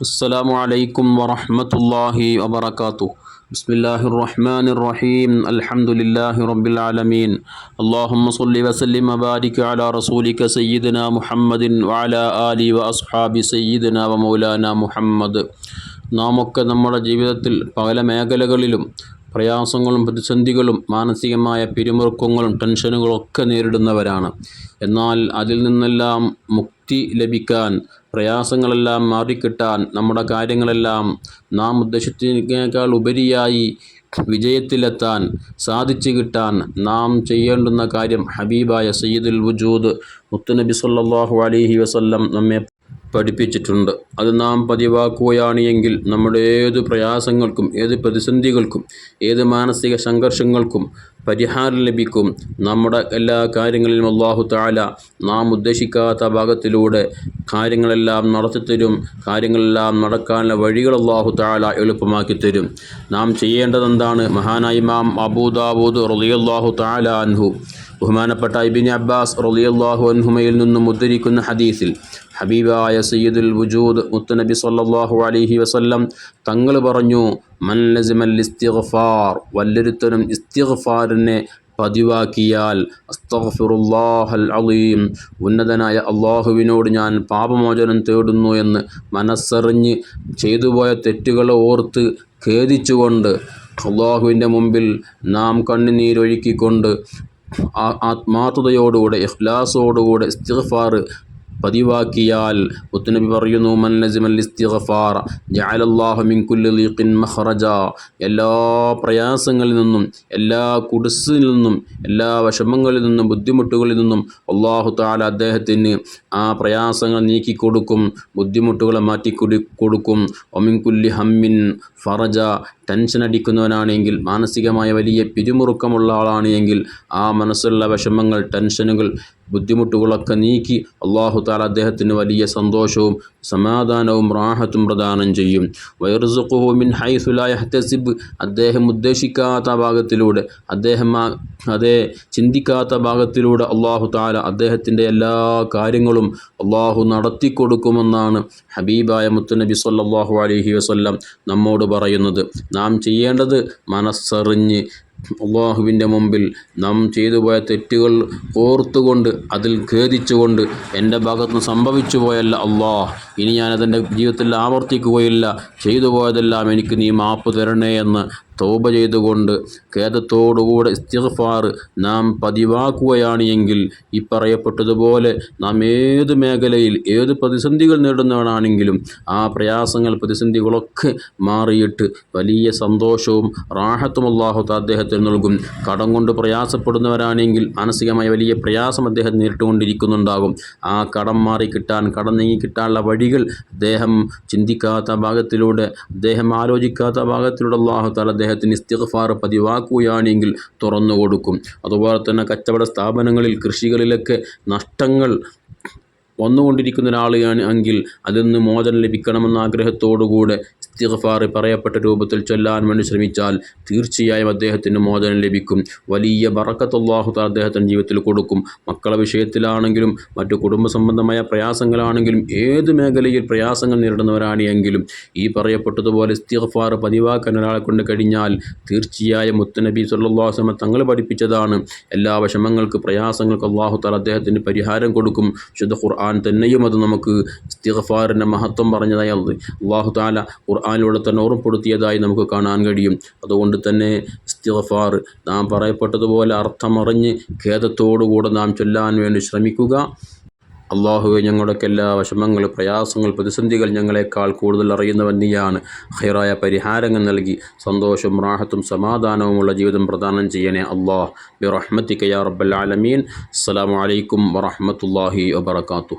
السلام عليكم ورحمة الله وبركاته بسم الله الرحمن الرحيم الحمد لله رب العالمين اللهم صل وسلم وبارك على رسولك سيدنا محمد وعلى آله وأصحاب سيدنا ومولانا محمد നാമൊക്കെ നമ്മുടെ ജീവിതത്തിൽ പല മേഖലകളിലും പ്രയാസങ്ങളും പ്രതിസന്ധികളും മാനസികമായ പിരിമുറുക്കങ്ങളും ടെൻഷനുകളും ഒക്കെ നേരിടുന്നവരാണ് എന്നാൽ അതിൽ നിന്നെല്ലാം മുക്തി ലഭിക്കാൻ പ്രയാസങ്ങളെല്ലാം മാറിക്കിട്ടാൻ നമ്മുടെ കാര്യങ്ങളെല്ലാം നാം ഉദ്ദേശിച്ചതിനേക്കാൾ ഉപരിയായി വിജയത്തിലെത്താൻ സാധിച്ചു കിട്ടാൻ നാം ചെയ്യേണ്ടുന്ന കാര്യം ഹബീബായ സയ്യിദുൽ വുജൂദ് മുത്തുനബി സല്ലല്ലാഹു അലൈഹി വസല്ലം നമ്മെ പഠിപ്പിച്ചിട്ടുണ്ട്. അത് നാം പതിവാക്കുകയാണ് എങ്കിൽ നമ്മുടെ ഏത് പ്രയാസങ്ങൾക്കും ഏത് പ്രതിസന്ധികൾക്കും ഏത് മാനസിക സംഘർഷങ്ങൾക്കും പരിഹാരം ലഭിക്കും. നമ്മുടെ എല്ലാ കാര്യങ്ങളിലും അള്ളാഹു താല നാം ഉദ്ദേശിക്കാത്ത ഭാഗത്തിലൂടെ കാര്യങ്ങളെല്ലാം നടത്തിത്തരും കാര്യങ്ങളെല്ലാം നടക്കാനുള്ള വഴികൾ അള്ളാഹു താല എളുപ്പമാക്കി തരും. നാം ചെയ്യേണ്ടതെന്താണ്? മഹാനായിമാം അബൂദാബൂദ് റളിയല്ലാഹു താല അൻഹു ബഹുമാനപ്പെട്ട ഇബിൻ അബ്ബാസ് റളിയല്ലാഹു അൻഹുമയിൽ നിന്നും ഉദ്ധരിക്കുന്ന ഹദീസിൽ ഹബീബായ സയ്യിദുൽ വുജൂദ് മുത്തുനബി സല്ലാഹു അലഹി വസല്ലം തങ്ങൾ പറഞ്ഞു മൻ ലസിമൽ ഇസ്തിഗ്ഫാർ വല്ലൊരുത്തനും ഇസ്തിഗ്ഫാറിനെ പതിവാക്കിയാൽ അസ്തഗ്ഫിറുല്ലാഹൽ അലീം ഉന്നതനായ അള്ളാഹുവിനോട് ഞാൻ പാപമോചനം തേടുന്നു എന്ന് മനസ്സറിഞ്ഞ് ചെയ്തുപോയ തെറ്റുകളെ ഓർത്ത് ഖേദിച്ചുകൊണ്ട് അള്ളാഹുവിന്റെ മുമ്പിൽ നാം കണ്ണുനീരൊഴുക്കിക്കൊണ്ട് ആത്മാർത്ഥതയോടുകൂടെ ഇഖ്ലാസോടുകൂടെ ഇസ്തിഗ്ഫാർ പതിവാക്കിയാൽ മുത്തുനബി പറയുന്നു മൻ ലസിമൽ ഇസ്തിഗ്ഫാർ ജഅലല്ലാഹു മിൻ കുല്ലി ലീഖിൻ മഖറജ. എല്ലാ പ്രയാസങ്ങളിൽ നിന്നും എല്ലാ കുടിസിൽ നിന്നും എല്ലാ വിഷമങ്ങളിൽ നിന്നും ബുദ്ധിമുട്ടുകളിൽ നിന്നും അള്ളാഹു താല അദ്ദേഹത്തിന് ആ പ്രയാസങ്ങൾ നീക്കി കൊടുക്കും ബുദ്ധിമുട്ടുകളെ മാറ്റി കൊടുക്കും. ഒമിൻ കുല്ലി ഹമ്മിൻ ഫറജ. ടെൻഷൻ അടിക്കുന്നവനാണെങ്കിൽ മാനസികമായ വലിയ പിരിമുറുക്കമുള്ള ആളാണ് എങ്കിൽ ആ മനസ്സുള്ള വിഷമങ്ങൾ ടെൻഷനുകൾ ബുദ്ധിമുട്ടുകളൊക്കെ നീക്കി അള്ളാഹു താല അദ്ദേഹത്തിന് വലിയ സന്തോഷവും സമാധാനവും റാഹത്തും പ്രദാനം ചെയ്യും. വൈറുസുഖുമിൻ ഹൈസുലായഹ്തസിബ് അദ്ദേഹം ഉദ്ദേശിക്കാത്ത ഭാഗത്തിലൂടെ അദ്ദേഹം അതേ ചിന്തിക്കാത്ത ഭാഗത്തിലൂടെ അള്ളാഹു താല അദ്ദേഹത്തിന്റെ എല്ലാ കാര്യങ്ങളും അള്ളാഹു നടത്തിക്കൊടുക്കുമെന്നാണ് ഹബീബായ മുത്തുനബി സല്ലാഹു അലഹി വസ്ല്ലാം നമ്മോട് പറയുന്നത്. നാം ചെയ്യേണ്ടത് മനസ്സറിഞ്ഞ് അള്ളാഹുവിന്റെ മുമ്പിൽ നാം ചെയ്തു പോയ തെറ്റുകൾ ഓർത്തുകൊണ്ട് അതിൽ ഖേദിച്ചുകൊണ്ട് എന്റെ ഭാഗത്തുനിന്ന് സംഭവിച്ചു പോയല്ല അള്ളാഹ് ഇനി ഞാനതെന്റെ ജീവിതത്തിൽ ആവർത്തിക്കുകയില്ല. ചെയ്തു പോയതെല്ലാം എനിക്ക് നീ മാപ്പ് തരണേ എന്ന് തോപ ചെയ്തുകൊണ്ട് ഖേദത്തോടുകൂടെ ഇസ്തിഗ്ഫാർ നാം പതിവാക്കുകയാണ് എങ്കിൽ ഈ പറയപ്പെട്ടതുപോലെ നാം ഏത് മേഖലയിൽ ഏത് പ്രതിസന്ധികൾ നേടുന്നവനാണെങ്കിലും ആ പ്രയാസങ്ങൾ പ്രതിസന്ധികളൊക്കെ മാറിയിട്ട് വലിയ സന്തോഷവും റാഹത്തും അള്ളാഹു അദ്ദേഹത്തിന് നൽകും. കടം കൊണ്ട് പ്രയാസപ്പെടുന്നവരാണെങ്കിൽ മാനസികമായ വലിയ പ്രയാസം അദ്ദേഹം നേരിട്ടുകൊണ്ടിരിക്കുന്നുണ്ടാകും. ആ കടം മാറി കിട്ടാൻ കടം നീങ്ങി കിട്ടാനുള്ള വഴികൾ അദ്ദേഹം ചിന്തിക്കാത്ത ഭാഗത്തിലൂടെ അദ്ദേഹം ആലോചിക്കാത്ത ഭാഗത്തിലൂടെ അള്ളാഹു താല അദ്ദേഹത്തിന് ഇസ്തിഗ്ഫാർ പതിവാക്കുകയാണെങ്കിൽ തുറന്നു കൊടുക്കും. അതുപോലെ തന്നെ കച്ചവട സ്ഥാപനങ്ങളിൽ കൃഷികളിലൊക്കെ നഷ്ടങ്ങൾ വന്നുകൊണ്ടിരിക്കുന്ന ഒരാളാണ് എങ്കിൽ അതിൽ നിന്ന് മോചനം ലഭിക്കണമെന്ന ആഗ്രഹത്തോടുകൂടെ ഇസ്തിഗ്ഫാർ പറയപ്പെട്ട രൂപത്തിൽ ചൊല്ലാൻ വേണ്ടി ശ്രമിച്ചാൽ തീർച്ചയായും അദ്ദേഹത്തിന് മോചനം ലഭിക്കും. വലിയ ബറക്കത്തുള്ളാഹു അദ്ദേഹത്തിന്റെ ജീവിതത്തിൽ കൊടുക്കും. മക്കളെ വിഷയത്തിലാണെങ്കിലും മറ്റു കുടുംബ സംബന്ധമായ പ്രയാസങ്ങളാണെങ്കിലും ഏത് മേഖലയിൽ പ്രയാസങ്ങൾ നേരിടുന്നവരാണ് എങ്കിലും ഈ പറയപ്പെട്ടതുപോലെ ഇസ്തിഗ്ഫാർ പതിവാക്കാൻ ഒരാളെ കൊണ്ട് കഴിഞ്ഞാൽ തീർച്ചയായും മുത്തനബി സല്ലാസ്ലമ തങ്ങൾ പഠിപ്പിച്ചതാണ്. എല്ലാ വിഷമങ്ങൾക്ക് പ്രയാസങ്ങൾക്ക് അള്ളാഹു അദ്ദേഹത്തിന് പരിഹാരം കൊടുക്കും. ശുദ്ധ ഖുർആൻ തന്നെയും അത് നമുക്ക് ഇസ്തിഗ്ഫാറിന്റെ മഹത്വം പറഞ്ഞതായി അള്ളാഹു താല ഖുർആാനിലൂടെ തന്നെ ഓർമ്മപ്പെടുത്തിയതായി നമുക്ക് കാണാൻ കഴിയും. അതുകൊണ്ട് തന്നെ ഇസ്തിഗ്ഫാർ നാം പറയപ്പെട്ടതുപോലെ അർത്ഥമറിഞ്ഞ് ഖേദത്തോടുകൂടെ നാം ചൊല്ലാൻ വേണ്ടി ശ്രമിക്കുക. അള്ളാഹുവെ ഞങ്ങളുടെയൊക്കെ എല്ലാ വിഷമങ്ങൾ പ്രയാസങ്ങൾ പ്രതിസന്ധികൾ ഞങ്ങളെക്കാൾ കൂടുതൽ അറിയുന്നവൻ നീയാണ്. ഹൈറായ പരിഹാരങ്ങൾ നൽകി സന്തോഷവും റാഹത്തും സമാധാനവുമുള്ള ജീവിതം പ്രദാനം ചെയ്യണേ അള്ളാഹ് ബി റഹ്മത്തിക്കയ റബ്ബൽ ആലമീൻ. അസ്സാം വലൈക്കും വറഹമത്തല്ലാഹി വബർക്കാത്തു